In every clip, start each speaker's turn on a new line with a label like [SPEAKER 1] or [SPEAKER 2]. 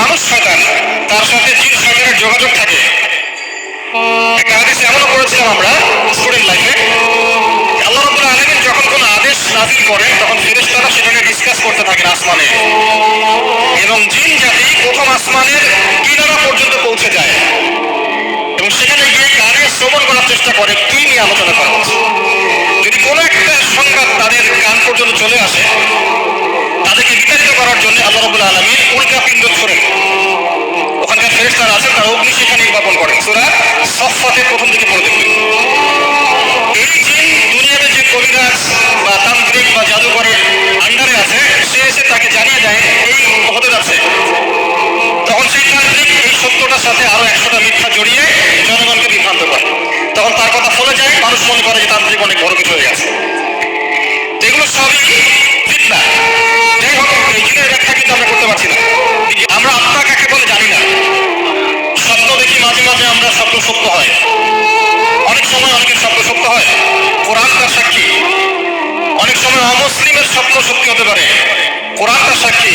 [SPEAKER 1] মানুষ শয়তান তার সাথে জিন শয়তানের যোগাযোগ থাকে। একটা হাদিস এমনও করেছিলাম আমরা স্টুডেন্ট লাইফে আল্লাহ রব্বুল আলমিন যখন কোনো আদেশ নাজিল করেন, তখন ফেরেশতারা সেটাকে ডিসকাস করতে থাকেন আসমানে। এবং জিন জাতি প্রথম আসমানের কিনারা পর্যন্ত পৌঁছে যায়। এবং সেখানে গিয়ে কানে শ্রবণ করার চেষ্টা করে, কি নিয়ে আলোচনা করা হচ্ছে। যদি কোনো একটা সংবাদ তাদের কান পর্যন্ত চলে আসে, তাদেরকে বিতাড়িত করার জন্য আল্লাহ রবুল আলমী উল্টা সফফাতের প্রথম দিকে পড়ে দেখবেন এই জিন দুনিয়াতে যে কবিরাজ বা তান্ত্রিক বা জাদুকরের আন্ডারে আছে, সে এসে তাকে জানিয়ে দেয়, এই হতে যাচ্ছে। তখন সেই তান্ত্রিক এই সত্যটার সাথে আরও একশোটা মিথ্যা জড়িয়ে জনগণকে বিভ্রান্ত করে। তখন তার কথা ফলে যায়, মানুষ মনে করে যে তান্ত্রিক অনেক বড় কিছু হয়ে গেছে। এগুলো সবই ফিতনা সত্য হয়। অনেক সময় অনেকের স্বপ্ন সত্য হয়। কোরআন তার সাক্ষী। অনেক সময় অমুসলিমের স্বপ্ন সত্যি হতে পারে। কোরআন তার সাক্ষী।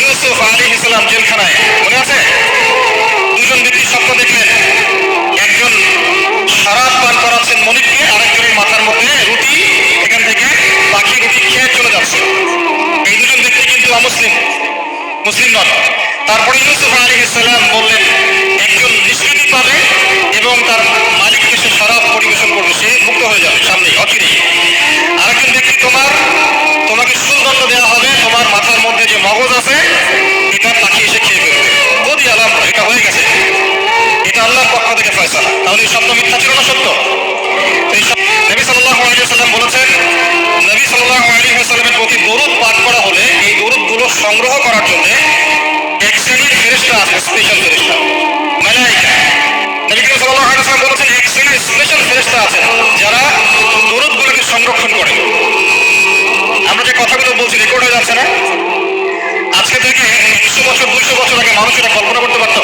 [SPEAKER 1] ইউসুফ আলী ইসলাম জেলখানায়। মনে আছে? দুজন ব্যক্তি স্বপ্ন দেখলেন। একজন শরাব পান করাচ্ছেন মনিরকে আরেকজনের মাথার মধ্যে রুটি, এখান থেকে বাকি রুটি খেয়ে চলে যাচ্ছে। এই দুজন ব্যক্তি কিন্তু অমুসলিম। মুসলিম নন। তারপরে ইউসুফ আলী ইসলাম বললেন একজন নিষ্কৃতি পাবে এবং তার মালিককে সে শরাব পরিবেশন করবে, সে মুক্ত হয়ে যাবে সামনেই, অচিরেই। আরেকজন ব্যক্তি তোমার, তোমাকে সুদণ্ড দেওয়া হবে, তোমার মাথার মধ্যে যে মগজ আছে, এটা পাখি এসে খেয়ে ফেলবে। বদি আলাম, এটা হয়ে গেছে। এটা আল্লাহর পক্ষ থেকে ফয়সালা। তাহলে এই শব্দ মিথ্যা ছিল না সত্য? এই নবী সাল্লাল্লাহু আলাইহি ওয়াসাল্লাম বলেছেন, নবী সাল্লাল্লাহু আলাইহি ওয়াসাল্লামের প্রতি বছর, দুইশো বছর আগে মানুষ এটা কল্পনা করতে পারত।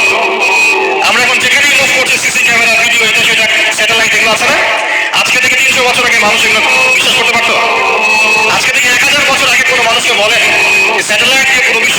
[SPEAKER 1] আমরা এখন যেখানেই মুভ করছি সিসি ক্যামেরা, ভিডিও, এটা সেটা, স্যাটেলাইট, এগুলো আছে না? আজকে থেকে তিনশো বছর আগে মানুষ এগুলো বিশ্বাস করতে পারত। আজকে থেকে এক হাজার বছর আগে কোনো মানুষকে বলেন স্যাটেলাইট দিয়ে কোনো বিশ্ব